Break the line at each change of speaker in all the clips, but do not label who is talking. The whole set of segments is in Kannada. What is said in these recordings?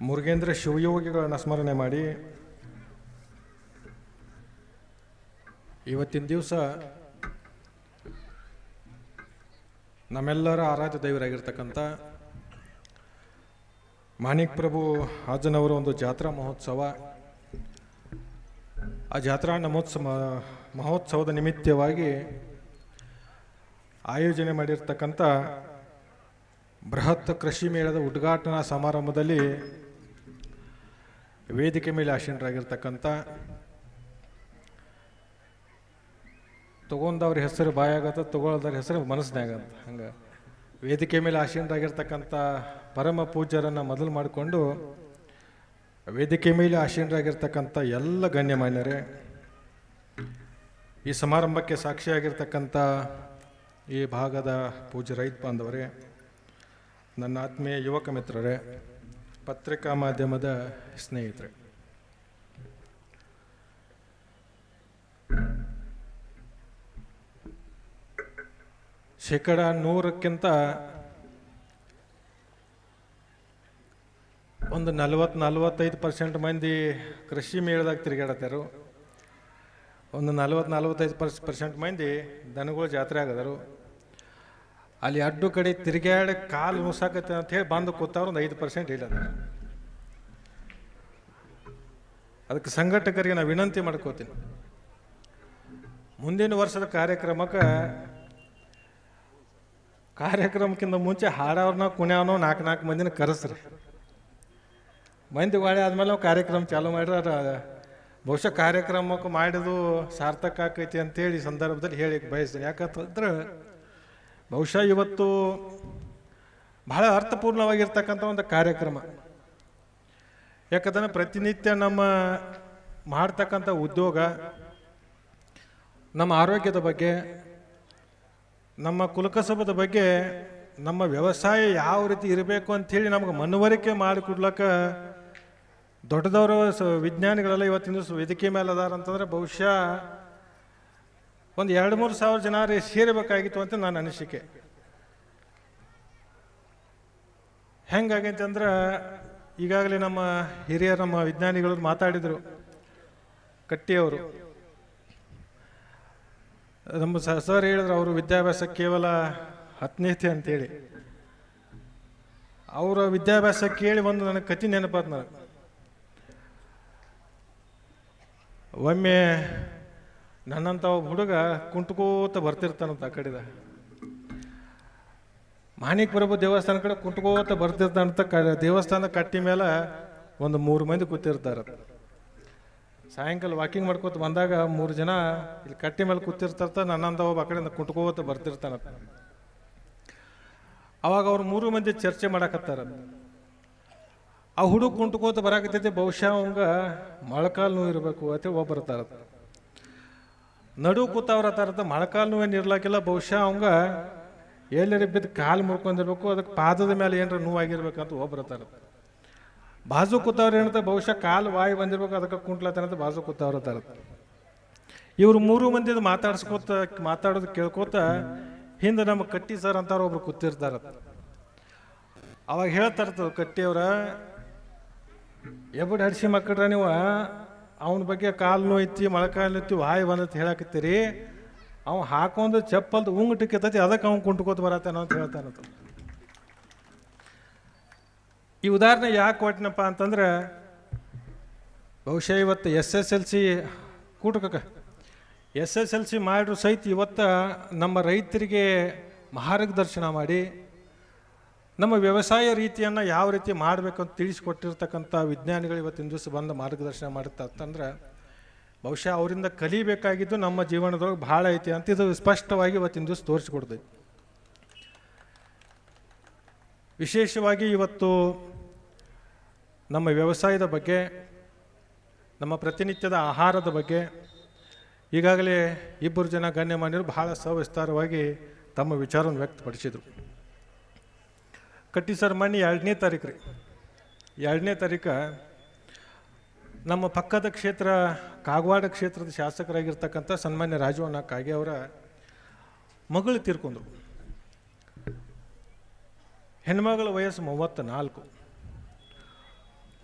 ಮುರುಗೇಂದ್ರ ಶಿವಯೋಗಿಗಳನ್ನು ಸ್ಮರಣೆ ಮಾಡಿ. ಇವತ್ತಿನ ದಿವಸ ನಮ್ಮೆಲ್ಲರ ಆರಾಧ್ಯ ದೈವರಾಗಿರ್ತಕ್ಕಂಥ ಮಾಣಿಕ್ ಪ್ರಭು ಹಾಜನವರ ಒಂದು ಜಾತ್ರಾ ಮಹೋತ್ಸವ. ಆ ಜಾತ್ರಾ ನಮೋತ್ಸವ ಮಹೋತ್ಸವದ ನಿಮಿತ್ತವಾಗಿ ಆಯೋಜನೆ ಮಾಡಿರ್ತಕ್ಕಂಥ ಬೃಹತ್ ಕೃಷಿ ಮೇಳದ ಉದ್ಘಾಟನಾ ಸಮಾರಂಭದಲ್ಲಿ ವೇದಿಕೆ ಮೇಲೆ ಆಸೀನರಾಗಿರ್ತಕ್ಕಂಥ ತಗೊಂಡವ್ರ ಹೆಸರು ಬಾಯಾಗತ್ತ, ತಗೊಳ್ದವ್ರ ಹೆಸರು ಮನಸ್ಸಿನಾಗತ್ತ ಹಂಗೆ ವೇದಿಕೆ ಮೇಲೆ ಆಸೀನರಾಗಿರ್ತಕ್ಕಂಥ ಪರಮ ಪೂಜ್ಯರನ್ನು ಮೊದಲು ಮಾಡಿಕೊಂಡು ವೇದಿಕೆ ಮೇಲೆ ಆಸೀನರಾಗಿರ್ತಕ್ಕಂಥ ಎಲ್ಲ ಗಣ್ಯಮಾನ್ಯರೇ, ಈ ಸಮಾರಂಭಕ್ಕೆ ಸಾಕ್ಷಿಯಾಗಿರ್ತಕ್ಕಂಥ ಈ ಭಾಗದ ಪೂಜ್ಯ ರೈತ ಬಾಂಧವರೇ, ನನ್ನ ಆತ್ಮೀಯ ಯುವಕ ಮಿತ್ರರೇ ಪತ್ರಿಕಾ ಮಾಧ್ಯಮದ ಸ್ನೇಹಿತರೆ. ಶೇಕಡ ನೂರಕ್ಕಿಂತ ಒಂದು ನಲವತ್ತು ನಲವತ್ತೈದು ಪರ್ಸೆಂಟ್ ಮಂದಿ ಕೃಷಿ ಮೇಳದಾಗ ತಿರುಗಾಡತ್ತಾರು ಒಂದು ನಲವತ್ತು ನಲವತ್ತೈದು ಪರ್ಸ್, ಪರ್ಸೆಂಟ್ ಮಂದಿ ದನಗಳು ಜಾತ್ರೆ ಆಗದರು. ಅಲ್ಲಿ ಅಡ್ಡು ಕಡೆ ತಿರುಗಾಡಿ ಕಾಲು ಮುಸಾಕತ್ತೆ ಅಂತ ಹೇಳಿ ಬಂದು ಕೂತವ್ರು ಒಂದು ಐದು ಪರ್ಸೆಂಟ್ ಇಲ್ಲ ಅದಕ್ಕೆ. ಸಂಘಟಕರಿಗೆ ನಾನು ವಿನಂತಿ ಮಾಡ್ಕೋತೀನಿ. ಮುಂದಿನ ವರ್ಷದ ಕಾರ್ಯಕ್ರಮಕ್ಕೆ ಕಾರ್ಯಕ್ರಮಕ್ಕಿಂತ ಮುಂಚೆ ಹಾಡೋರ್ನ ಕುಣ್ಯಾವನೋ ನಾಲ್ಕು ನಾಲ್ಕು ಮಂದಿನ ಕರೆಸ್ರಿ. ಮಂದಿ ಗಾಳಿ ಆದಮೇಲೆ ನಾವು ಕಾರ್ಯಕ್ರಮ ಚಾಲೂ ಮಾಡ್ರೆ. ಅದ- ಬಹುಶಃ ಕಾರ್ಯಕ್ರಮಕ್ಕೆ ಮಾಡಿದು ಸಾರ್ಥಕ ಆಕೈತಿ ಅಂತೇಳಿ ಸಂದರ್ಭದಲ್ಲಿ ಹೇಳಿ ಬಯಸ್ತೀನಿ ಯಾಕಂತಂದ್ರೆ ಬಹುಶಃ ಇವತ್ತು ಬಹಳ ಅರ್ಥಪೂರ್ಣವಾಗಿರ್ತಕ್ಕಂಥ ಒಂದು ಕಾರ್ಯಕ್ರಮ. ಯಾಕಂದ್ರೆ ಪ್ರತಿನಿತ್ಯ ನಮ್ಮ ಮಾಡ್ತಕ್ಕಂಥ ಉದ್ಯೋಗ, ನಮ್ಮ ಆರೋಗ್ಯದ ಬಗ್ಗೆ, ನಮ್ಮ ಕುಲಕಸಬದ ಬಗ್ಗೆ, ನಮ್ಮ ವ್ಯವಸಾಯ ಯಾವ ರೀತಿ ಇರಬೇಕು ಅಂಥೇಳಿ ನಮ್ಗೆ ಮನವರಿಕೆ ಮಾಡಿಕೊಡ್ಲಕ್ಕ ದೊಡ್ಡದವರು ವಿಜ್ಞಾನಿಗಳೆಲ್ಲ ಇವತ್ತಿನ ದಿವಸ ವೇದಿಕೆ ಮೇಲೆ ಅದಾರ ಅಂತಂದ್ರೆ ಬಹುಶಃ ಒಂದು ಎರಡು ಮೂರು ಸಾವಿರ ಜನ ಸೇರಬೇಕಾಗಿತ್ತು ಅಂತ ನನ್ನ ಅನಿಸಿಕೆ. ಹೆಂಗಾಗೈತೆ ಅಂದ್ರೆ ಈಗಾಗಲೇ ನಮ್ಮ ಹಿರಿಯ ನಮ್ಮ ವಿಜ್ಞಾನಿಗಳು ಮಾತಾಡಿದರು, ಕಟ್ಟಿಯವರು. ನಮ್ಮ ಸರ್ ಹೇಳಿದ್ರು, ಅವರು ವಿದ್ಯಾಭ್ಯಾಸ ಕೇವಲ ಹತ್ತನೇತಿ ಅಂತೇಳಿ. ಅವರ ವಿದ್ಯಾಭ್ಯಾಸ ಕೇಳಿ ಒಂದು ನನಗೆ ಕತಿ ನೆನಪಾದ ಒಮ್ಮೆ ನನ್ನಂಥ ಒಬ್ಬ ಹುಡುಗ ಕುಂಟ್ಕೋತ ಬರ್ತಿರ್ತಾನಂತ ಆ ಕಡೆದ. ಮಾಣಿಕ್ ಪ್ರಭು ದೇವಸ್ಥಾನ ಕಡೆ ಕುಂಟ್ಕೋತ ಬರ್ತಿರ್ತಾನಂತ ಕ ದೇವಸ್ಥಾನ ಕಟ್ಟಿ ಮೇಲೆ ಒಂದು ಮೂರು ಮಂದಿ ಕೂತಿರ್ತಾರೆ. ಸಾಯಂಕಾಲ ವಾಕಿಂಗ್ ಮಾಡ್ಕೋತ ಬಂದಾಗ ಮೂರು ಜನ ಇಲ್ಲಿ ಕಟ್ಟಿ ಮೇಲೆ ಕೂತಿರ್ತಾರ ನನ್ನಂತ ಒಬ್ಬ ಆ ಕಡೆಯಿಂದ ಕುಂಟ್ಕೋತ ಬರ್ತಿರ್ತಾನ. ಅವಾಗ ಅವ್ರು ಮೂರು ಮಂದಿ ಚರ್ಚೆ ಮಾಡಕತ್ತಾರ. ಆ ಹುಡುಗ ಕುಂಟ್ಕೋತ ಬರಾಕತ್ತೈತಿ, ಬಹುಶಃ ಅವಂಗ ಮೊಳಕಾಲು ನೋವು ಇರಬೇಕು ಅಂತ ಒಬ್ಬ ನಡು ಕೂತವ್ರ ಥರದ ಮೊಳಕಾಲು ಏನು ಇರ್ಲಾಕಿಲ್ಲ. ಬಹುಶಃ ಅವಂಗ ಎಲ್ಲರ ಬಿದ್ದು ಕಾಲು ಮುರ್ಕೊಂಡಿರ್ಬೇಕು. ಅದಕ್ಕೆ ಪಾದದ ಮೇಲೆ ಏನಾರ ನೋವಾಗಿರ್ಬೇಕಂತ ಒಬ್ಬ ಬರ್ತಾರ ಬಾಜು ಕೂತವ್ರು ಏನಂತ ಬಹುಶಃ ಕಾಲು ವಾಯು ಬಂದಿರ್ಬೇಕು. ಅದಕ್ಕೆ ಕುಂಟ್ಲತ್ತಂತ ಬಾಜು ಕೂತವ್ರ ತರ ಇವ್ರು ಮೂರು ಮಂದಿದು ಮಾತಾಡ್ಸ್ಕೋತ, ಮಾತಾಡೋದು ಕೇಳ್ಕೋತ, ಹಿಂದೆ ನಮ್ಮ ಕಟ್ಟಿ ಸರ್ ಅಂತಾರ ಒಬ್ರು ಕೂತಿರ್ತಾರ. ಅವಾಗ ಹೇಳ್ತಾರ ಕಟ್ಟಿಯವ್ರ, ಎಬ್ಬಡ್ ಹಡ್ಸಿ ಮಕ್ಕಳ ನೀವು ಅವನ ಬಗ್ಗೆ ಕಾಲು ನೋಯ್ತಿ ಮೊಳಕಾಲು ನೋಯ್ತಿ, ವಾಯು ಬಂದತ್ ಹೇಳಕತ್ತೀರಿ. ಅವ ಹಾಕೊಂಡು ಚಪ್ಪಲ್ದು ಉಂಗಟಕ್ಕೈತಿ ಅದಕ್ಕೆ ಅವ್ನು ಕುಂಟ್ಕೋತ ಬರತ್ತಾನ ಅಂತ ಹೇಳ್ತಾನಂತ ಈ ಉದಾಹರಣೆ ಯಾಕೆ ಕೊಟ್ಟನಪ್ಪ ಅಂತಂದ್ರೆ, ಬಹುಶಃ ಇವತ್ತು ಎಸ್ ಎಸ್ ಎಲ್ ಸಿ ಕೂಟಕ ಎಸ್ ಎಸ್ ಎಲ್ ಸಿ ಮಾಡಿದ್ರು ಸಹಿತ ಇವತ್ತು ನಮ್ಮ ರೈತರಿಗೆ ಮಾರ್ಗದರ್ಶನ ಮಾಡಿ ನಮ್ಮ ವ್ಯವಸಾಯ ರೀತಿಯನ್ನು ಯಾವ ರೀತಿ ಮಾಡಬೇಕು ಅಂತ ತಿಳಿಸಿಕೊಟ್ಟಿರ್ತಕ್ಕಂಥ ವಿಜ್ಞಾನಿಗಳು ಇವತ್ತಿನ ದಿವಸ ಬಂದು ಮಾರ್ಗದರ್ಶನ ಮಾಡುತ್ತಾ ಅಂತಂದ್ರೆ, ಬಹುಶಃ ಅವರಿಂದ ಕಲಿಬೇಕಾಗಿದ್ದು ನಮ್ಮ ಜೀವನದೊಳಗೆ ಭಾಳ ಐತಿ ಅಂತ ಇದು ಸ್ಪಷ್ಟವಾಗಿ ಇವತ್ತಿನ ದಿವಸ ತೋರಿಸ್ಕೊಡ್ತೈತಿ ವಿಶೇಷವಾಗಿ ಇವತ್ತು ನಮ್ಮ ವ್ಯವಸಾಯದ ಬಗ್ಗೆ, ನಮ್ಮ ಪ್ರತಿನಿತ್ಯದ ಆಹಾರದ ಬಗ್ಗೆ, ಈಗಾಗಲೇ ಇಬ್ಬರು ಜನ ಗಣ್ಯಮಾನ್ಯರು ಬಹಳ ಸವಿಸ್ತಾರವಾಗಿ ತಮ್ಮ ವಿಚಾರವನ್ನು ವ್ಯಕ್ತಪಡಿಸಿದರು. ಕಟ್ಟಿ ಸರ್ ಎರಡನೇ ತಾರೀಕು ರೀ. ಎರಡನೇ ತಾರೀಕು ನಮ್ಮ ಪಕ್ಕದ ಕ್ಷೇತ್ರ, ಕಾಗವಾಡ ಕ್ಷೇತ್ರದ ಶಾಸಕರಾಗಿರ್ತಕ್ಕಂಥ ಸನ್ಮಾನ್ಯ ರಾಜವಣ್ಣ ಕಾಗೆ ಅವರ ಮಗಳು ತೀರ್ಕೊಂಡ್ರು. ಹೆಣ್ಮಗಳ ವಯಸ್ಸು ಮೂವತ್ತ ನಾಲ್ಕು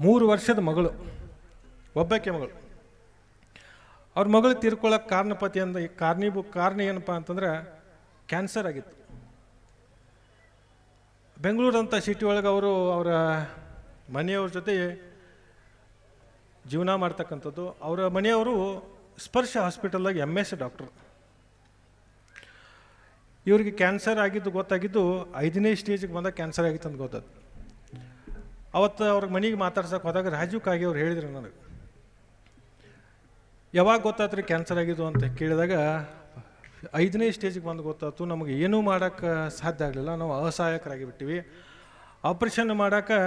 ಮೂರು ವರ್ಷದ ಮಗಳು ಒಬ್ಬಕ್ಕೆ ಮಗಳು. ಅವ್ರ ಮಗಳು ತೀರ್ಕೊಳ್ಳೋಕೆ ಕಾರಣಪತಿ ಅಂದ, ಈ ಕಾರಣೀಭೂ, ಕಾರಣ ಏನಪ್ಪ ಅಂತಂದ್ರೆ ಕ್ಯಾನ್ಸರ್ ಆಗಿತ್ತು. ಬೆಂಗಳೂರು ಅಂತ ಸಿಟಿ ಒಳಗೆ ಅವರು ಅವರ ಮನೆಯವ್ರ ಜೊತೆ ಜೀವನ ಮಾಡ್ತಕ್ಕಂಥದ್ದು. ಅವರ ಮನೆಯವರು ಸ್ಪರ್ಶ ಹಾಸ್ಪಿಟಲ್ದಾಗ ಎಂ ಎಸ್ ಡಾಕ್ಟ್ರು ಇವರಿಗೆ ಕ್ಯಾನ್ಸರ್ ಆಗಿದ್ದು ಗೊತ್ತಾಗಿದ್ದು ಐದನೇ ಸ್ಟೇಜಿಗೆ ಬಂದಾಗ ಕ್ಯಾನ್ಸರ್ ಆಗಿತ್ತು ಅಂತ ಗೊತ್ತದು. ಅವತ್ತು ಅವ್ರ ಮನೆಗೆ ಮಾತಾಡ್ಸೋಕೆ ಹೋದಾಗ ರಾಜೀವ್ ಕಾಗಿ ಅವ್ರು ಹೇಳಿದ್ರು ನನಗೆ. ಯಾವಾಗ ಗೊತ್ತಾತ್ರಿ ಕ್ಯಾನ್ಸರ್ ಆಗಿದ್ದು ಅಂತ ಕೇಳಿದಾಗ ಐದನೇ ಸ್ಟೇಜಿಗೆ ಬಂದು ಗೊತ್ತಾಯ್ತು, ನಮಗೆ ಏನೂ ಮಾಡೋಕ್ಕೆ ಸಾಧ್ಯ ಆಗಲಿಲ್ಲ. ನಾವು ಅಸಹಾಯಕರಾಗಿ ಬಿಟ್ಟಿವಿ ಆಪ್ರೇಷನ್ ಮಾಡೋಕೆ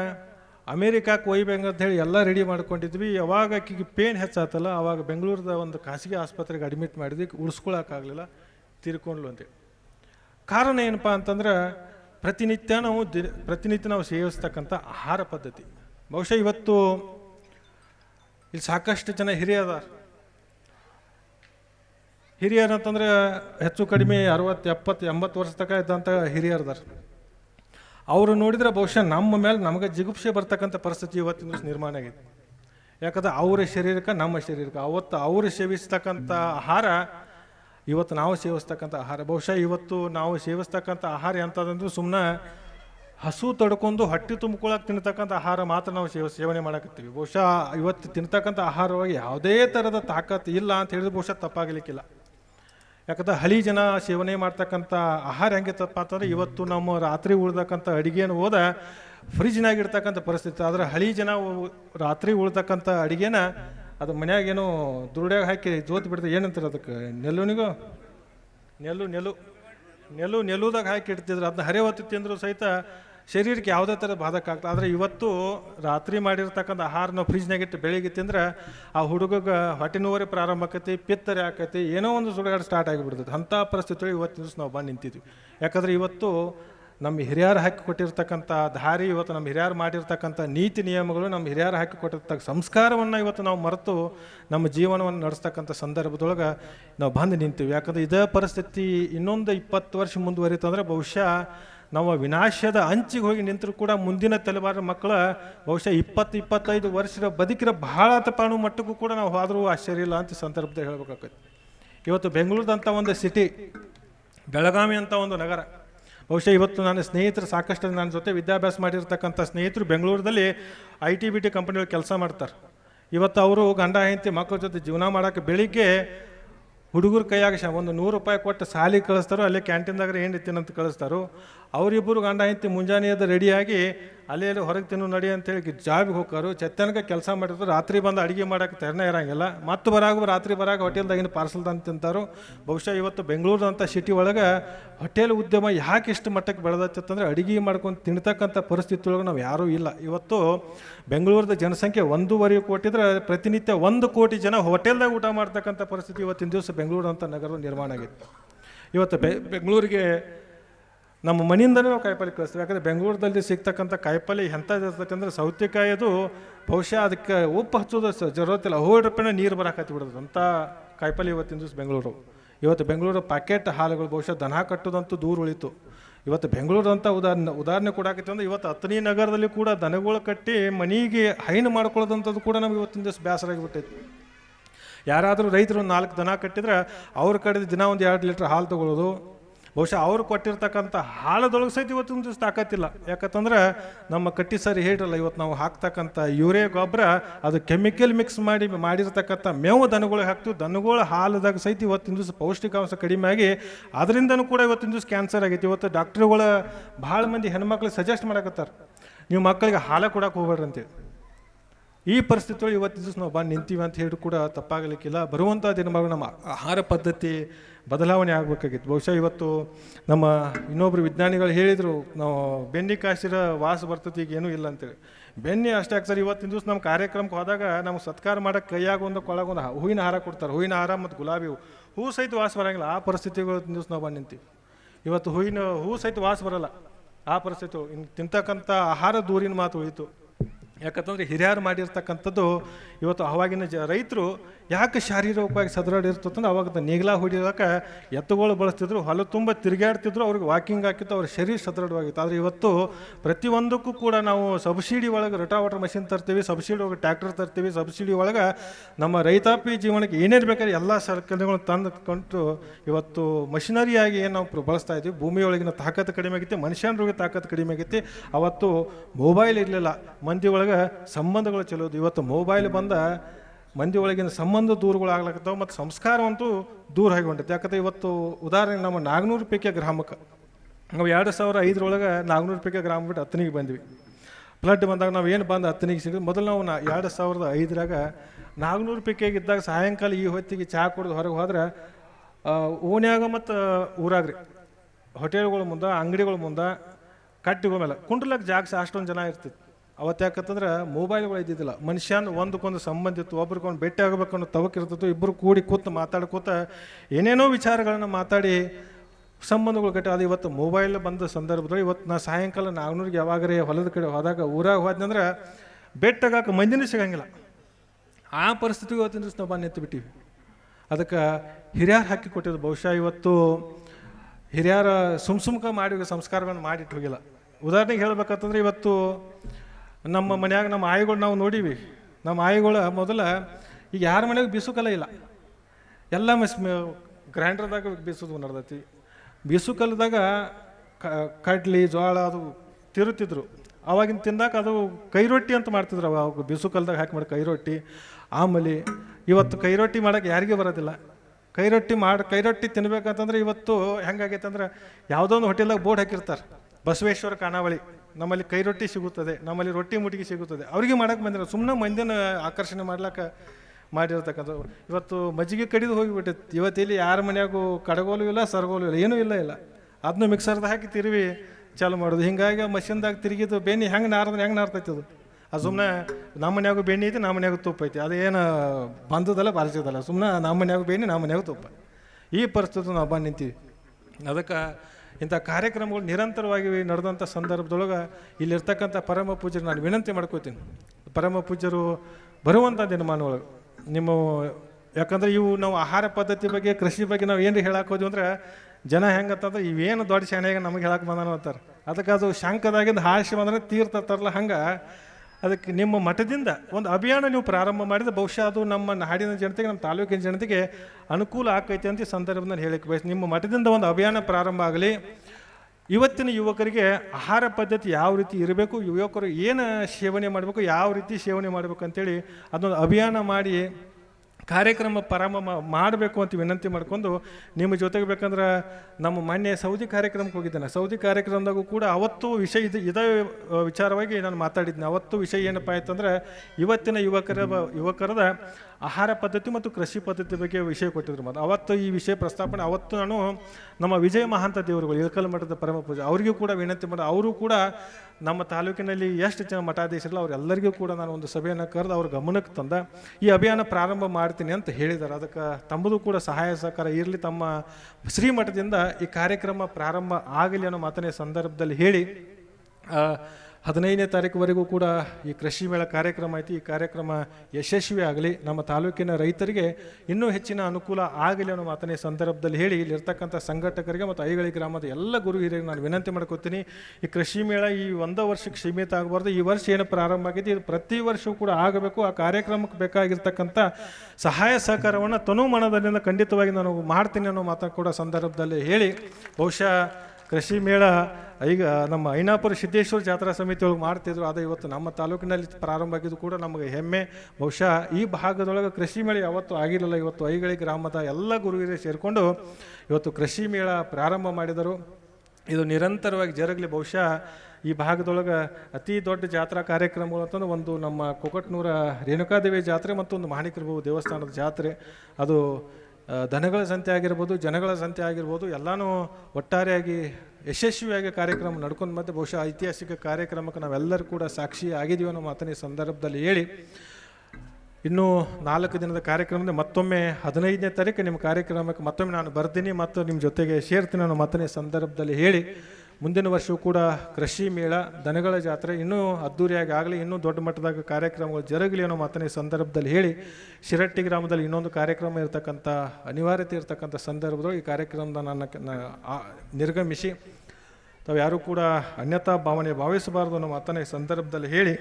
ಅಮೇರಿಕಾಕ್ಕೆ ಒಯ್ಬೇಕು ಅಂತ ಹೇಳಿ ಎಲ್ಲ ರೆಡಿ ಮಾಡ್ಕೊಂಡಿದ್ವಿ. ಯಾವಾಗ ಆಕಿಗೆ ಪೇನ್ ಹೆಚ್ಚಾತಲ್ಲ ಆವಾಗ ಬೆಂಗಳೂರದ ಒಂದು ಖಾಸಗಿ ಆಸ್ಪತ್ರೆಗೆ ಅಡ್ಮಿಟ್ ಮಾಡಿದ್ವಿ. ಉಳಿಸ್ಕೊಳಕ್ಕಾಗಲಿಲ್ಲ ತೀರ್ಕೊಂಡ್ಲು ಅಂತೇಳಿ ಕಾರಣ ಏನಪ್ಪ ಅಂತಂದ್ರೆ, ಪ್ರತಿನಿತ್ಯ ನಾವು ದಿ, ಪ್ರತಿನಿತ್ಯ ನಾವು ಸೇವಿಸ್ತಕ್ಕಂಥ ಆಹಾರ ಪದ್ಧತಿ. ಬಹುಶಃ ಇವತ್ತು ಇಲ್ಲಿ ಸಾಕಷ್ಟು ಜನ ಹಿರಿಯರ ಹಿರಿಯರು ಅಂತಂದ್ರೆ ಹೆಚ್ಚು ಕಡಿಮೆ ಅರವತ್ತು ಎಪ್ಪತ್ತು ಎಂಬತ್ತು ವರ್ಷ ತನಕ ಇದ್ದಂಥ ಹಿರಿಯರದಾರ. ಅವರು ನೋಡಿದ್ರೆ ಬಹುಶಃ ನಮ್ಮ ಮೇಲೆ ನಮಗೆ ಜಿಗುಪ್ಸೆ ಬರ್ತಕ್ಕಂಥ ಪರಿಸ್ಥಿತಿ ಇವತ್ತಿನ ದಿವಸ ನಿರ್ಮಾಣ ಆಗಿದೆ. ಯಾಕಂದ್ರೆ ಅವರ ಶರೀರಕ್ಕೆ ನಮ್ಮ ಶರೀರಕ್ಕೆ. ಅವತ್ತು ಅವರು ಸೇವಿಸ್ತಕ್ಕಂಥ ಆಹಾರ ಇವತ್ತು ನಾವು ಸೇವಿಸ್ತಕ್ಕಂಥ ಆಹಾರ. ಬಹುಶಃ ಇವತ್ತು ನಾವು ಸೇವಿಸ್ತಕ್ಕಂಥ ಆಹಾರ ಎಂಥದಂದ್ರೆ ಸುಮ್ಮನೆ ಹಸು ತಡ್ಕೊಂಡು ಹೊಟ್ಟೆ ತುಂಬ್ಕೊಳಕ್ಕೆ ತಿನ್ನತಕ್ಕಂಥ ಆಹಾರ ಮಾತ್ರ ನಾವು ಸೇವ ಸೇವನೆ ಮಾಡಕತ್ತೀವಿ. ಬಹುಶಃ ಇವತ್ತು ತಿಂತಕ್ಕಂಥ ಆಹಾರವಾಗಿ ಯಾವುದೇ ಥರದ ತಾಕತ್ತು ಇಲ್ಲ ಅಂತ ಹೇಳಿದ್ರೆ ಬಹುಶಃ ತಪ್ಪಾಗಲಿಕ್ಕಿಲ್ಲ. ಯಾಕಂದ್ರೆ ಹಳಿ ಜನ ಸೇವನೆ ಮಾಡ್ತಕ್ಕಂಥ ಆಹಾರ ಹೆಂಗಿತ್ತಪ್ಪ ಅಂತಂದ್ರೆ ಇವತ್ತು ನಮ್ಮ ರಾತ್ರಿ ಉಳ್ದಕ್ಕಂಥ ಅಡಿಗೆನ ಹೋದ ಫ್ರಿಜ್ನಾಗ ಇರ್ತಕ್ಕಂಥ ಪರಿಸ್ಥಿತಿ. ಆದ್ರೆ ಹಳಿ ಜನ ರಾತ್ರಿ ಉಳ್ತಕ್ಕಂಥ ಅಡುಗೆನ ಅದು ಮನ್ಯಾಗ ಏನೋ ದುರುಡ್ಯಾಗ ಹಾಕಿ ಜೋತ್ ಬಿಡ್ತಾರೆ ಏನಂತಾರೆ ಅದಕ್ಕೆ? ನೆಲ್ಲುನಿಗೂ? ನೆಲ್ಲು ನೆಲ್ಲು ನೆಲ್ಲು, ನೆಲ್ಲುದಾಗ ಹಾಕಿ ಇಡ್ತಿದ್ರು. ಅದನ್ನ ಹರೆ ಹೊತ್ತು ತಿಂದ್ರು ಸಹಿತ ಶರೀರಕ್ಕೆ ಯಾವುದೇ ಥರ ಬಾಧಕ ಆಗ್ತದೆ ಆದರೆ ಇವತ್ತು ರಾತ್ರಿ ಮಾಡಿರ್ತಕ್ಕಂಥ ಆಹಾರ ನಾವು ಫ್ರಿಜ್ನಾಗ ಇಟ್ಟು ಬೆಳಿಗ್ಗೆ ತಿಂದ್ರೆ ಆ ಹುಡುಗಗೆ ಹೊಟ್ಟೆ ನೋವರೆ ಪ್ರಾರಂಭ ಆಕತಿ, ಪಿತ್ತರೆ ಆಕೈತಿ, ಏನೋ ಒಂದು ಸುಡುಗಾಡು ಸ್ಟಾರ್ಟ್ ಆಗಿಬಿಡ್ತದೆ ಅಂಥ ಪರಿಸ್ಥಿತಿ ಇವತ್ತಿನ ದಿವಸ ನಾವು ಬಂದು ನಿಂತಿದ್ವಿ. ಯಾಕಂದ್ರೆ ಇವತ್ತು ನಮ್ಮ ಹಿರಿಯರು ಹಾಕಿ ಕೊಟ್ಟಿರ್ತಕ್ಕಂಥ ದಾರಿ, ಇವತ್ತು ನಮ್ಮ ಹಿರಿಯರು ಮಾಡಿರ್ತಕ್ಕಂಥ ನೀತಿ ನಿಯಮಗಳು ನಮ್ಮ ಹಿರಿಯರು ಹಾಕಿ ಕೊಟ್ಟಿರ್ತಕ್ಕ ಸಂಸ್ಕಾರವನ್ನು ಇವತ್ತು ನಾವು ಮರೆತು ನಮ್ಮ ಜೀವನವನ್ನು ನಡೆಸ್ತಕ್ಕಂಥ ಸಂದರ್ಭದೊಳಗೆ ನಾವು ಬಂದು ನಿಂತೀವಿ. ಯಾಕಂದ್ರೆ ಇದೇ ಪರಿಸ್ಥಿತಿ ಇನ್ನೊಂದು ಇಪ್ಪತ್ತು ವರ್ಷ ಮುಂದುವರಿತಂದ್ರೆ ಬಹುಶಃ ನಾವು ವಿನಾಶದ ಅಂಚಿಗೆ ಹೋಗಿ ನಿಂತರೂ ಕೂಡ ಮುಂದಿನ ತಲೆಮಾರಿನ ಮಕ್ಕಳು ಬಹುಶಃ ಇಪ್ಪತ್ತು ಇಪ್ಪತ್ತೈದು ವರ್ಷದ ಬದುಕಿರೋ ಬಹಳ ತಪಾಣು ಮಟ್ಟಕ್ಕೂ ಕೂಡ ನಾವು ಆದರೂ ಆಶ್ಚರ್ಯ ಇಲ್ಲ ಅಂತ ಸಂದರ್ಭದಲ್ಲಿ ಹೇಳ್ಬೇಕಾಗತ್ತೆ ಇವತ್ತು ಬೆಂಗಳೂರದಂಥ ಒಂದು ಸಿಟಿ, ಬೆಳಗಾವಿ ಅಂತ ಒಂದು ನಗರ, ಬಹುಶಃ ಇವತ್ತು ನನ್ನ ಸ್ನೇಹಿತರು ಸಾಕಷ್ಟು ನನ್ನ ಜೊತೆ ವಿದ್ಯಾಭ್ಯಾಸ ಮಾಡಿರ್ತಕ್ಕಂಥ ಸ್ನೇಹಿತರು ಬೆಂಗಳೂರಲ್ಲಿ ಐ ಟಿ ಬಿ ಟಿ ಕಂಪ್ನಿಗಳು ಕೆಲಸ ಮಾಡ್ತಾರೆ. ಇವತ್ತು ಅವರು ಗಂಡ, ಹೆಂಡತಿ, ಮಕ್ಕಳ ಜೊತೆ ಜೀವನ ಮಾಡೋಕ್ಕೆ ಬೆಳಿಗ್ಗೆ ಹುಡುಗರು ಕೈಯಾಗ ಒಂದು ನೂರು ರೂಪಾಯಿ ಕೊಟ್ಟು ಸಾಲಿ ಕಳಿಸ್ತಾರೋ, ಅಲ್ಲೇ ಕ್ಯಾಂಟೀನ್ದಾಗ ಏನು ತಿನ್ನಂತ ಕಳಿಸ್ತಾರೋ ಅವರಿಬ್ಬರು ಗಂಡ ಹೆಂಡತಿ ಮುಂಜಾನೆ ಎದ್ದು ರೆಡಿಯಾಗಿ ಅಲ್ಲೇ ಹೊರಗೆ ತಿನ್ನು, ನಡಿ ಅಂತೇಳಿ ಜಾಬಿಗೆ ಹೋಗಾರು ಚೆತ್ತನಕ ಕೆಲಸ ಮಾಡಿದ್ರು ರಾತ್ರಿ ಬಂದು ಅಡುಗೆ ಮಾಡೋಕ್ಕೆ ತೆರನೇ ಇರೋಂಗಿಲ್ಲ. ಮತ್ತು ಬರಾಗ ರಾತ್ರಿ ಬರಾಗ ಹೋಟೆಲ್ದಾಗಿನ ಪಾರ್ಸಲ್ ತಂದು ತಿಂತಾರೆ. ಬಹುಶಃ ಇವತ್ತು ಬೆಂಗಳೂರು ಅಂತ ಸಿಟಿ ಒಳಗೆ ಹೋಟೆಲ್ ಉದ್ಯಮ ಯಾಕೆ ಇಷ್ಟು ಮಟ್ಟಕ್ಕೆ ಬೆಳೆದತ್ತಂದ್ರೆ ಅಡುಗೆ ಮಾಡ್ಕೊಂಡು ತಿಂತಕ್ಕಂಥ ಪರಿಸ್ಥಿತಿ ಒಳಗೆ ನಾವು ಯಾರೂ ಇಲ್ಲ. ಇವತ್ತು ಬೆಂಗಳೂರದ ಜನಸಂಖ್ಯೆ ಒಂದೂವರೆ ಕೋಟಿ ಇದ್ರೆ ಪ್ರತಿನಿತ್ಯ ಒಂದು ಕೋಟಿ ಜನ ಹೋಟೆಲ್ದಾಗ ಊಟ ಮಾಡ್ತಕ್ಕಂಥ ಪರಿಸ್ಥಿತಿ ಇವತ್ತಿನ ದಿವಸ ಬೆಂಗಳೂರು ಅಂತ ನಗರ ನಿರ್ಮಾಣ ಆಗಿತ್ತು. ಇವತ್ತು ಬೆಂಗಳೂರಿಗೆ ನಮ್ಮ ಮನೆಯಿಂದಲೇ ನಾವು ಕಾಯಿಪಲ್ಲೆ ಕಳಿಸ್ತೀವಿ. ಯಾಕಂದರೆ ಬೆಂಗಳೂರಲ್ಲಿ ಸಿಗ್ತಕ್ಕಂಥ ಕಾಯಿಪಲ್ಲೆ ಎಂಥದ್ದು ಇರ್ತಕ್ಕಂದ್ರೆ ಸೌತೆಕಾಯಿ ಅದು ಬಹುಶಃ ಅದಕ್ಕೆ ಉಪ್ಪು ಹಚ್ಚೋದು ಜರೋತಿಲ್ಲ ಹೋಗಿ ರೂಪಾಯಿನ ನೀರು ಬರಕತ್ತಿ ಬಿಡೋದು. ಅಂಥ ಕಾಯಿಪಲ್ಲೆ ಇವತ್ತಿನ ದಿವಸ ಬೆಂಗಳೂರು. ಇವತ್ತು ಬೆಂಗಳೂರು ಪ್ಯಾಕೆಟ್ ಹಾಲುಗಳು ಬಹುಶಃ ದನ ಕಟ್ಟೋದಂತೂ ದೂರ ಉಳಿತು. ಇವತ್ತು ಬೆಂಗಳೂರು ಅಂತ ಉದಾಹರಣೆ ಉದಾಹರಣೆ ಕೊಡಾಕತ್ತಿ ಅಂದ್ರೆ ಇವತ್ತು ಹತ್ತನೇ ನಗರದಲ್ಲಿ ಕೂಡ ದನಗಳು ಕಟ್ಟಿ ಮನೆಗೆ ಹೈನು ಮಾಡ್ಕೊಳ್ಳೋದಂಥದ್ದು ಕೂಡ ನಮ್ಗೆ ಇವತ್ತಿನ ದಿವಸ ಬೇಸರ ಆಗಿಬಿಟ್ಟೈತಿ ಯಾರಾದರೂ ರೈತರು ನಾಲ್ಕು ದನ ಕಟ್ಟಿದ್ರೆ ಅವ್ರ ಕಡೆ ದಿನ ಒಂದು ಎರಡು ಲೀಟ್ರ್ ಹಾಲು ತಗೊಳ್ಳೋದು ಬಹುಶಃ ಅವ್ರು ಕೊಟ್ಟಿರ್ತಕ್ಕಂಥ ಹಾಳದೊಳಗೆ ಸಹಿತ ಇವತ್ತಿನ ದಿವಸ ತಾಕತ್ತಿಲ್ಲ. ಯಾಕಂತಂದ್ರೆ ನಮ್ಮ ಕಟ್ಟಿ ಸರಿ ಹೇಳಿರಲ್ಲ, ಇವತ್ತು ನಾವು ಹಾಕ್ತಕ್ಕಂಥ ಯೂರಿಯಾ ಗೊಬ್ಬರ ಅದು ಕೆಮಿಕಲ್ ಮಿಕ್ಸ್ ಮಾಡಿ ಮಾಡಿರ್ತಕ್ಕಂಥ ಮೇವು ದನಗಳಿಗೆ ಹಾಕ್ತೀವಿ. ದನಗಳ ಹಾಲದಾಗ ಸಹಿತ ಇವತ್ತಿನ ದಿವಸ ಪೌಷ್ಟಿಕಾಂಶ ಕಡಿಮೆ ಆಗಿ ಅದರಿಂದನೂ ಕೂಡ ಇವತ್ತಿನ ದಿವಸ ಕ್ಯಾನ್ಸರ್ ಆಗೈತಿ. ಇವತ್ತು ಡಾಕ್ಟ್ರುಗಳು ಭಾಳ ಮಂದಿ ಹೆಣ್ಮಕ್ಳಿಗೆ ಸಜೆಸ್ಟ್ ಮಾಡಕತ್ತಾರೆ. ನೀವು ಮಕ್ಕಳಿಗೆ ಹಾಲು ಕೊಡಕ್ಕೆ ಹೋಗ್ಬೇಡ್ರಿ ಅಂತೇಳಿ. ಈ ಪರಿಸ್ಥಿತಿ ಒಳಗೆ ಇವತ್ತಿನ ದಿವಸ ನಾವು ಬಂದು ನಿಂತೀವಿ ಅಂತ ಹೇಳಿ ಕೂಡ ತಪ್ಪಾಗಲಿಕ್ಕಿಲ್ಲ. ಬರುವಂಥ ದಿನಮಾನ ನಮ್ಮ ಆಹಾರ ಪದ್ಧತಿ ಬದಲಾವಣೆ ಆಗಬೇಕಾಗಿತ್ತು. ಬಹುಶಃ ಇವತ್ತು ನಮ್ಮ ಇನ್ನೊಬ್ಬರು ವಿಜ್ಞಾನಿಗಳು ಹೇಳಿದರು, ನಾವು ಬೆನ್ನಿ ಕಾಸಿರ ವಾಸ ಬರ್ತೈತಿ ಈಗ ಏನೂ ಇಲ್ಲ ಅಂತೇಳಿ. ಬೆನ್ನಿ ಅಷ್ಟೇ ಸರ್, ಇವತ್ತಿನ ದಿವಸ ನಮ್ಮ ಕಾರ್ಯಕ್ರಮಕ್ಕೆ ಹೋದಾಗ ನಮ್ಗೆ ಸತ್ಕಾರ ಮಾಡೋಕ್ಕೆ ಕೈಯಾಗ ಒಂದು ಕೊಳಗೊಂದು ಹೂವಿನ ಹಾರ ಕೊಡ್ತಾರೆ. ಹೂವಿನ ಹಾರ ಮತ್ತು ಗುಲಾಬಿ ಹೂ. ಹೂ ಸಹಿತ ವಾಸ ಬರೋಂಗಿಲ್ಲ. ಆ ಪರಿಸ್ಥಿತಿಗಳು ದಿವಸ ನಾವು ಬಂದು ನಿಂತೀವಿ. ಇವತ್ತು ಹೂವಿನ ಹೂ ಸಹಿತ ವಾಸ ಬರಲ್ಲ. ಆ ಪರಿಸ್ಥಿತಿ ಇನ್ನು ತಿಂತಕ್ಕಂಥ ಆಹಾರ ದೂರಿನ ಮಾತು ಉಳಿತು ಯಾಕಂತಂದ್ರೆ ಹಿರಿಯರು ಮಾಡಿರ್ತಕ್ಕಂಥದ್ದು ಇವತ್ತು ಅವಾಗಿನ ಜ ರೈತರು ಯಾಕೆ ಶಾರೀರಿಕವಾಗಿ ಸದೃಢ ಇರ್ತದಂದ್ರೆ ಅವಾಗ ನೇಗಿಲ ಹೊಡಿಯೋಕೆ ಎತ್ತುಗಳು ಬಳಸ್ತಿದ್ರು ಹೊಲ ತುಂಬ ತಿರುಗಾಡ್ತಿದ್ರು, ಅವ್ರಿಗೆ ವಾಕಿಂಗ್ ಹಾಕಿತ್ತು ಅವ್ರ ಶರೀರ ಸದೃಢವಾಗಿತ್ತು. ಆದರೆ ಇವತ್ತು ಪ್ರತಿಯೊಂದಕ್ಕೂ ಕೂಡ ನಾವು ಸಬ್ಸಿಡಿ ಒಳಗೆ ರಟಾವಟರ್ ಮಷಿನ್ ತರ್ತೀವಿ ಸಬ್ಸಿಡಿ ಒಳಗೆ ಟ್ಯಾಕ್ಟರ್ ತರ್ತೀವಿ ಸಬ್ಸಿಡಿ ಒಳಗೆ ನಮ್ಮ ರೈತಾಪಿ ಜೀವನಕ್ಕೆ ಏನೇನು ಬೇಕಾದ್ರೆ ಎಲ್ಲ ಸರಕುಗಳನ್ನು ತಂದುಕೊಂಡು ಇವತ್ತು ಮಷಿನರಿಯಾಗಿ ಏನು ನಾವು ಬಳಸ್ತಾ ಇದ್ದೀವಿ. ಭೂಮಿಯೊಳಗಿನ ತಾಕತ್ತು ಕಡಿಮೆ ಆಗೈತಿ ಮನುಷ್ಯನಿಗೆ ತಾಕತ್ತು ಕಡಿಮೆ ಆಗೈತಿ. ಅವತ್ತು ಮೊಬೈಲ್ ಇರಲಿಲ್ಲ, ಮಂದಿ ಒಳಗೆ ಸಂಬಂಧಗಳು ಚಲೋದು ಇವತ್ತು ಮೊಬೈಲ್ ಬಂದ ಮಂದಿ ಒಳಗಿನ ಸಂಬಂಧ ದೂರಗಳು ಆಗ್ಲಕತ್ತಾವ ಮತ್ತು ಸಂಸ್ಕಾರವಂತೂ ದೂರ ಆಗಿಬಿಟ್ಟೈತೆ ಯಾಕಂದ್ರೆ ಇವತ್ತು ಉದಾಹರಣೆ ನಮ್ಮ ನಾಗ್ನೂರು ಪೇಕೆ ಗ್ರಾಮಕ್ಕೆ. ನಾವು ಎರಡು ಸಾವಿರ ಐದರೊಳಗೆ ನಾಲ್ಕುನೂರು ಪೇಕೆ ಗ್ರಾಮ ಬಿಟ್ಟು ಹತ್ತನಿಗೆ ಬಂದ್ವಿ. ಫ್ಲಡ್ ಬಂದಾಗ ನಾವು ಏನು ಬಂದು ಹತ್ತನಿಗೆ ಸಿಗಿದ್ವಿ ಮೊದಲು ನಾವು ನಾ ಎರಡು ಸಾವಿರದ ಐದರಾಗ ನಾಲ್ಕುನೂರು ರೂಪಾಯಿಗೆ ಇದ್ದಾಗ ಸಾಯಂಕಾಲ ಈ ಹೊತ್ತಿಗೆ ಚಹಾ ಕುಡಿದು ಹೊರಗೆ ಹೋದ್ರೆ ಓನ್ಯಾಗ ಮತ್ತು ಊರಾಗ ರೀ. ಹೋಟೆಲ್ಗಳ ಮುಂದೆ, ಅಂಗಡಿಗಳ ಮುಂದೆ, ಕಟ್ಟಿಗಳ ಮೇಲೆ ಕುಂಡ್ಲಕ್ಕೆ ಜಾಗ ಅಷ್ಟೊಂದು ಜನ ಇರ್ತಿತ್ತು. ಅವತ್ತು ಯಾಕಂತಂದ್ರೆ ಮೊಬೈಲ್ಗಳು ಇದ್ದಿದ್ದಿಲ್ಲ. ಮನುಷ್ಯನ ಒಂದಕ್ಕೊಂದು ಸಂಬಂಧ ಇತ್ತು ಒಬ್ರಿಗೊಂದು ಭೇಟಿ ಆಗಬೇಕು ಅನ್ನೋ ತವಕಿರ್ತಿತ್ತು ಇಬ್ಬರು ಕೂಡಿ ಕೂತು ಮಾತಾಡ್ಕೋತ ಏನೇನೋ ವಿಚಾರಗಳನ್ನ ಮಾತಾಡಿ ಸಂಬಂಧಗಳು ಗಟ್ಟಿ ಅದು ಇವತ್ತು ಮೊಬೈಲ್ ಬಂದ ಸಂದರ್ಭದಲ್ಲಿ ಇವತ್ತು ನಾ ಸಾಯಂಕಾಲ ನಾಗ್ನೂರಿಗೆ ಯಾವಾಗರೇ ಹೊಲದ ಕಡೆ ಹೋದಾಗ, ಊರಾಗ ಹೋದ್ನಂದ್ರೆ ಬೆಟ್ಟಗಾಕ ಮಂದಿನೂ ಸಿಗಂಗಿಲ್ಲ. ಆ ಪರಿಸ್ಥಿತಿಗೆ ಇವತ್ತಿನ ದಿವಸ ನಾವು ಬಂದು ನಿಂತು ಬಿಟ್ಟಿವಿ. ಅದಕ್ಕೆ ಹಿರಿಯರು ಹಾಕಿ ಕೊಟ್ಟಿದ್ದು, ಬಹುಶಃ ಇವತ್ತು ಹಿರಿಯರ ಸುಮ್ ಸುಮ್ಕ ಮಾಡಿ ಸಂಸ್ಕಾರಗಳನ್ನು ಮಾಡಿಟ್ಟು ಹೋಗಿಲ್ಲ. ಉದಾಹರಣೆಗೆ ಹೇಳ್ಬೇಕಂತಂದ್ರೆ ಇವತ್ತು ನಮ್ಮ ಮನ್ಯಾಗ ನಮ್ಮ ಆಯಿಗಳು ನಾವು ನೋಡೀವಿ. ನಮ್ಮ ಆಯಿಗಳ ಮೊದಲ ಈಗ ಯಾರ ಮನೆಯಾಗ ಬಿಸುಕಲ್ಲ ಇಲ್ಲ. ಎಲ್ಲ ಮಿಸ್ ಗ್ರೈಂಡರ್ದಾಗ ಬೀಸೋದು ನಡೆದೈತಿ. ಕ ಕಡ್ಲಿ ಜೋಳ ಅದು ತಿರುತ್ತಿದ್ರು. ಅವಾಗಿನ ತಿಂದಾಗ ಅದು ಕೈ ರೊಟ್ಟಿ ಅಂತ ಮಾಡ್ತಿದ್ರು ಅವಾಗ ಬೀಸುಕಲ್ದಾಗ ಹಾಕಿ ಮಾಡಿ ಕೈ ರೊಟ್ಟಿ. ಆಮೇಲೆ ಇವತ್ತು ಕೈ ರೊಟ್ಟಿ ಮಾಡೋಕೆ ಯಾರಿಗೆ ಬರೋದಿಲ್ಲ. ಕೈ ರೊಟ್ಟಿ ಮಾಡಿ ಕೈ ರೊಟ್ಟಿ ತಿನ್ಬೇಕಂತಂದ್ರೆ ಇವತ್ತು ಹೆಂಗಾಗೈತೆ ಅಂದ್ರೆ ಯಾವುದೋ ಒಂದು ಹೋಟೆಲ್ದಾಗ ಬೋರ್ಡ್ ಹಾಕಿರ್ತಾರೆ. ಬಸವೇಶ್ವರ ಖಾನಾವಳಿ ನಮ್ಮಲ್ಲಿ ಕೈ ರೊಟ್ಟಿ ಸಿಗುತ್ತದೆ, ನಮ್ಮಲ್ಲಿ ರೊಟ್ಟಿ ಮುಟ್ಟಿಗೆ ಸಿಗುತ್ತದೆ. ಅವ್ರಿಗೆ ಮಾಡೋಕ್ಕೆ ಬಂದಿರೋ ಸುಮ್ಮನೆ ಮಂದಿನ ಆಕರ್ಷಣೆ ಮಾಡ್ಲಿಕ್ಕೆ ಮಾಡಿರತಕ್ಕಂಥದ್ದು. ಇವತ್ತು ಮಜ್ಜಿಗೆ ಕಡಿದು ಹೋಗಿಬಿಟ್ಟಿತ್ತು. ಇವತ್ತಿಲ್ಲಿ ಯಾರ ಮನೆಯಾಗೂ ಕಡಗೋಲು ಇಲ್ಲ, ಸರಗೋಲು ಇಲ್ಲ, ಏನೂ ಇಲ್ಲ ಇಲ್ಲ. ಅದನ್ನು ಮಿಕ್ಸರ್ದಾಗ ಹಾಕಿ ತಿರುವಿ ಚಾಲು ಮಾಡೋದು. ಹಿಂಗಾಗಿ ಮಷಿನ್ದಾಗ ತಿರುಗಿದ್ದು ಬೆಣ್ಣೆ ಹೆಂಗೆ ನಾರ್ದ, ಹೆಂಗೆ ನಾರ್ತೈತಿ ಅದು? ಅದು ಸುಮ್ಮನೆ ನಮ್ಮ ಮನ್ಯಾಗೂ ಬೆಣ್ಣೆ ಐತಿ, ನಮ್ಮ ಮನ್ಯಾಗೂ ತುಪ್ಪ ಐತಿ. ಅದೇನು ಬಂದದಲ್ಲ ಬಾರಿಸಿದಲ್ಲ ಸುಮ್ಮನೆ ನಮ್ಮ ಮನ್ಯಾಗೂ ಬೆಣ್ಣೆ, ನಮ್ಮ ಮನ್ಯಾಗೂ ತುಪ್ಪ. ಈ ಪರಿಸ್ಥಿತಿ ನಾವು ಬಂದು ನಿಂತೀವಿ. ಅದಕ್ಕೆ ಇಂಥ ಕಾರ್ಯಕ್ರಮಗಳು ನಿರಂತರವಾಗಿ ನಡೆದಂಥ ಸಂದರ್ಭದೊಳಗೆ ಇಲ್ಲಿರ್ತಕ್ಕಂಥ ಪರಮ ಪೂಜರು ನಾನು ವಿನಂತಿ ಮಾಡ್ಕೋತೀನಿ. ಪರಮ ಪೂಜರು ಬರುವಂಥ ದಿನಮಾನೊಳಗೆ ನಿಮ್ಮ ಯಾಕಂದ್ರೆ ಇವು ನಾವು ಆಹಾರ ಪದ್ಧತಿ ಬಗ್ಗೆ, ಕೃಷಿ ಬಗ್ಗೆ ನಾವು ಏನು ಹೇಳಕ್ಕೆ ಹೋದ್ವಿ ಅಂದ್ರೆ ಜನ ಹೆಂಗತ್ತಂದ್ರೆ ಇವೇನು ದೊಡ್ಡ ಶಾಣೆಗೆ ನಮಗೆ ಹೇಳಕ್ಕೆ ಬಂದಾನ ಅಂತಾರೆ. ಅದಕ್ಕೆ ಅದು ಶಂಕದಾಗಿಂದ ಹಾಸ್ಯ ಬಂದ್ರೆ ತೀರ್ತಾರಲ್ಲ ಹಂಗೆ ಅದಕ್ಕೆ ನಿಮ್ಮ ಮಠದಿಂದ ಒಂದು ಅಭಿಯಾನ ನೀವು ಪ್ರಾರಂಭ ಮಾಡಿದ ಬಹುಶಃ ಅದು ನಮ್ಮ ನಾಡಿನ ಜನತೆಗೆ, ನಮ್ಮ ತಾಲೂಕಿನ ಜನತೆಗೆ ಅನುಕೂಲ ಆಕೈತೆ ಅಂತ ಈ ಸಂದರ್ಭದಲ್ಲಿ ಹೇಳಕ್ಕೆ ಬಯಸಿ ನಿಮ್ಮ ಮಠದಿಂದ ಒಂದು ಅಭಿಯಾನ ಪ್ರಾರಂಭ ಆಗಲಿ. ಇವತ್ತಿನ ಯುವಕರಿಗೆ ಆಹಾರ ಪದ್ಧತಿ ಯಾವ ರೀತಿ ಇರಬೇಕು, ಯುವಕರು ಏನು ಸೇವನೆ ಮಾಡಬೇಕು, ಯಾವ ರೀತಿ ಸೇವನೆ ಮಾಡಬೇಕು ಅಂತೇಳಿ ಅದೊಂದು ಅಭಿಯಾನ ಮಾಡಿ ಕಾರ್ಯಕ್ರಮ ಪ್ರಾರಂಭ ಮಾಡಬೇಕು ಅಂತ ವಿನಂತಿ ಮಾಡ್ಕೊಂಡು ನಿಮ್ಮ ಜೊತೆಗೆ ಬೇಕಂದ್ರೆ ನಮ್ಮ ಮೊನ್ನೆ ಸೌದಿ ಕಾರ್ಯಕ್ರಮಕ್ಕೆ ಹೋಗಿದ್ದೇನೆ. ಸೌದಿ ಕಾರ್ಯಕ್ರಮದಾಗೂ ಕೂಡ ಅವತ್ತು ವಿಷಯ ಇದು, ಇದೇ ವಿಚಾರವಾಗಿ ನಾನು ಮಾತಾಡಿದ್ದೆ. ಅವತ್ತು ವಿಷಯ ಏನಪ್ಪ ಆಯ್ತಂದ್ರೆ, ಇವತ್ತಿನ ಯುವಕರ ಯುವಕರದ ಆಹಾರ ಪದ್ಧತಿ ಮತ್ತು ಕೃಷಿ ಪದ್ಧತಿ ಬಗ್ಗೆ ವಿಷಯ ಕೊಟ್ಟಿದ್ರು ಮತ್ತು ಅವತ್ತು ಈ ವಿಷಯ ಪ್ರಸ್ತಾಪನೆ, ಅವತ್ತು ನಾನು ನಮ್ಮ ವಿಜಯ ಮಹಾಂತ ದೇವರುಗಳು, ಇಳಕಲ್ ಮಠದ ಪರಮ ಪೂಜೆ ಅವರಿಗೂ ಕೂಡ ವಿನಂತಿ ಮಾಡಿ, ಅವರು ಕೂಡ ನಮ್ಮ ತಾಲೂಕಿನಲ್ಲಿ ಎಷ್ಟು ಜನ ಮಠಾಧೀಶರಲ್ಲ ಅವರೆಲ್ಲರಿಗೂ ಕೂಡ ನಾನು ಒಂದು ಸಭೆಯನ್ನು ಕರೆದು ಅವ್ರ ಗಮನಕ್ಕೆ ತಂದ, ಈ ಅಭಿಯಾನ ಪ್ರಾರಂಭ ಮಾಡ್ತೀನಿ ಅಂತ ಹೇಳಿದ್ದಾರೆ. ಅದಕ್ಕೆ ತಮ್ಮದು ಕೂಡ ಸಹಾಯ ಸಹಕಾರ ಇರಲಿ, ತಮ್ಮ ಶ್ರೀಮಠದಿಂದ ಈ ಕಾರ್ಯಕ್ರಮ ಪ್ರಾರಂಭ ಆಗಲಿ ಅನ್ನೋ ಮಾತನೇ ಸಂದರ್ಭದಲ್ಲಿ ಹೇಳಿ ಹದಿನೈದನೇ ತಾರೀಕುವರೆಗೂ ಕೂಡ ಈ ಕೃಷಿ ಮೇಳ ಕಾರ್ಯಕ್ರಮ ಐತಿ. ಈ ಕಾರ್ಯಕ್ರಮ ಯಶಸ್ವಿ ಆಗಲಿ ನಮ್ಮ ತಾಲೂಕಿನ ರೈತರಿಗೆ ಇನ್ನೂ ಹೆಚ್ಚಿನ ಅನುಕೂಲ ಆಗಲಿ ಅನ್ನೋ ಮಾತನೇ ಸಂದರ್ಭದಲ್ಲಿ ಹೇಳಿ ಇಲ್ಲಿರ್ತಕ್ಕಂಥ ಸಂಘಟಕರಿಗೆ ಮತ್ತು ಐಗಳಿ ಗ್ರಾಮದ ಎಲ್ಲ ಗುರು ಹಿರಿಯರಿಗೆ ನಾನು ವಿನಂತಿ ಮಾಡ್ಕೋತೀನಿ. ಈ ಕೃಷಿ ಮೇಳ ಈ ಒಂದು ವರ್ಷಕ್ಕೆ ಸೀಮಿತ ಆಗಬಾರ್ದು. ಈ ವರ್ಷ ಏನು ಪ್ರಾರಂಭ ಆಗಿದೆ ಇದು ಪ್ರತಿ ವರ್ಷವೂ ಕೂಡ ಆಗಬೇಕು. ಆ ಕಾರ್ಯಕ್ರಮಕ್ಕೆ ಬೇಕಾಗಿರ್ತಕ್ಕಂಥ ಸಹಾಯ ಸಹಕಾರವನ್ನು ತನು ಮನದಲ್ಲಿಂದ ಖಂಡಿತವಾಗಿ ನಾನು ಮಾಡ್ತೀನಿ ಅನ್ನೋ ಮಾತನ್ನು ಕೂಡ ಸಂದರ್ಭದಲ್ಲಿ ಹೇಳಿ. ಬಹುಶಃ ಕೃಷಿ ಮೇಳ ಈಗ ನಮ್ಮ ಐನಾಪುರ ಸಿದ್ದೇಶ್ವರ ಜಾತ್ರಾ ಸಮಿತಿ ಒಳಗೆ ಮಾಡ್ತಿದ್ರು. ಅದು ಇವತ್ತು ನಮ್ಮ ತಾಲೂಕಿನಲ್ಲಿ ಪ್ರಾರಂಭ ಆಗಿದ್ದು ಕೂಡ ನಮಗೆ ಹೆಮ್ಮೆ. ಬಹುಶಃ ಈ ಭಾಗದೊಳಗೆ ಕೃಷಿ ಮೇಳ ಯಾವತ್ತೂ ಆಗಿರಲಿಲ್ಲ ಇವತ್ತು ಐಗಳಿ ಗ್ರಾಮದ ಎಲ್ಲ ಗುರುವಿಗೆ ಸೇರಿಕೊಂಡು ಇವತ್ತು ಕೃಷಿ ಮೇಳ ಪ್ರಾರಂಭ ಮಾಡಿದರು. ಇದು ನಿರಂತರವಾಗಿ ಜರುಗಲಿ. ಬಹುಶಃ ಈ ಭಾಗದೊಳಗೆ ಅತಿ ದೊಡ್ಡ ಜಾತ್ರಾ ಕಾರ್ಯಕ್ರಮಗಳು ಅಂತಂದ್ರೆ ಒಂದು ನಮ್ಮ ಕೊಕಟ್ನೂರ ರೇಣುಕಾದೇವಿ ಜಾತ್ರೆ ಮತ್ತು ಒಂದು ದೇವಸ್ಥಾನದ ಜಾತ್ರೆ. ಅದು ದನಗಳ ಸಂತೆ ಆಗಿರ್ಬೋದು, ಜನಗಳ ಸಂತೆ ಆಗಿರ್ಬೋದು, ಎಲ್ಲನೂ ಒಟ್ಟಾರೆಯಾಗಿ ಯಶಸ್ವಿಯಾಗಿ ಕಾರ್ಯಕ್ರಮ ನಡ್ಕೊಂಡು ಮತ್ತೆ ಬಹುಶಃ ಐತಿಹಾಸಿಕ ಕಾರ್ಯಕ್ರಮಕ್ಕೆ ನಾವೆಲ್ಲರೂ ಕೂಡ ಸಾಕ್ಷಿ ಆಗಿದ್ದೀವಿ ಅನ್ನೋ ಮಾತನ್ನ ಈ ಸಂದರ್ಭದಲ್ಲಿ ಹೇಳಿ, ಇನ್ನೂ ನಾಲ್ಕು ದಿನದ ಕಾರ್ಯಕ್ರಮದ ಮತ್ತೊಮ್ಮೆ ಹದಿನೈದನೇ ತಾರೀಕು ನಿಮ್ಮ ಕಾರ್ಯಕ್ರಮಕ್ಕೆ ಮತ್ತೊಮ್ಮೆ ನಾನು ಬರ್ತೀನಿ ಮತ್ತು ನಿಮ್ಮ ಜೊತೆಗೆ ಸೇರ್ತೀನಿ ಅನ್ನೋ ಮಾತನ ಸಂದರ್ಭದಲ್ಲಿ ಹೇಳಿ ಮುಂದಿನ ವರ್ಷವೂ ಕೂಡ ಕೃಷಿ ಮೇಳ, ದನಗಳ ಜಾತ್ರೆ, ಇನ್ನೂ ಅದ್ದೂರಿಯಾಗಿ ಆಗಲಿ, ಇನ್ನೂ ದೊಡ್ಡ ಮಟ್ಟದಾಗ ಕಾರ್ಯಕ್ರಮಗಳು ಜರುಗಲಿ ಅನ್ನೋ ಮಾತನ್ನ ಈ ಸಂದರ್ಭದಲ್ಲಿ ಹೇಳಿ, ಶಿರಟ್ಟಿ ಗ್ರಾಮದಲ್ಲಿ ಇನ್ನೊಂದು ಕಾರ್ಯಕ್ರಮ ಇರತಕ್ಕಂಥ, ಅನಿವಾರ್ಯತೆ ಇರತಕ್ಕಂಥ ಸಂದರ್ಭದಲ್ಲಿ ಈ ಕಾರ್ಯಕ್ರಮದ ನನ್ನ ನಿರ್ಗಮಿಸಿ, ತಾವು ಯಾರೂ ಕೂಡ ಅನ್ಯತಾ ಭಾವನೆ ಭಾವಿಸಬಾರದು ಅನ್ನೋ ಮಾತನ್ನ ಈ ಸಂದರ್ಭದಲ್ಲಿ ಹೇಳಿ,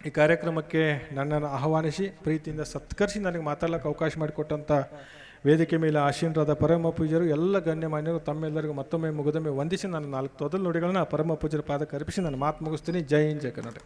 ಈ ಕಾರ್ಯಕ್ರಮಕ್ಕೆ ನನ್ನನ್ನು ಆಹ್ವಾನಿಸಿ, ಪ್ರೀತಿಯಿಂದ ಸತ್ಕರಿಸಿ ನನಗೆ ಮಾತಾಡಲಿಕ್ಕೆ ಅವಕಾಶ ಮಾಡಿಕೊಟ್ಟಂಥ ವೇದಿಕೆ ಮೇಲೆ ಆಶೀನರಾದ ಪರಮ ಪೂಜ್ಯರು, ಎಲ್ಲ ಗಣ್ಯಮಾನ್ಯರು ತಮ್ಮೆಲ್ಲರಿಗೂ ಮತ್ತೊಮ್ಮೆ ಮುಗಿದೊಮ್ಮೆ ವಂದಿಸಿ ನಾನು ನಾಲ್ಕು ತೊದಲು ನುಡಿಗಳನ್ನ ಪರಮ ಪೂಜ್ಯರ ಪಾದಕ್ಕೆ ಅರ್ಪಿಸಿ ನಾನು ಮಾತು ಮುಗಿಸ್ತೀನಿ. ಜೈ ಹಿಂದ್, ಜೈ ಕರ್ನಾಟಕ.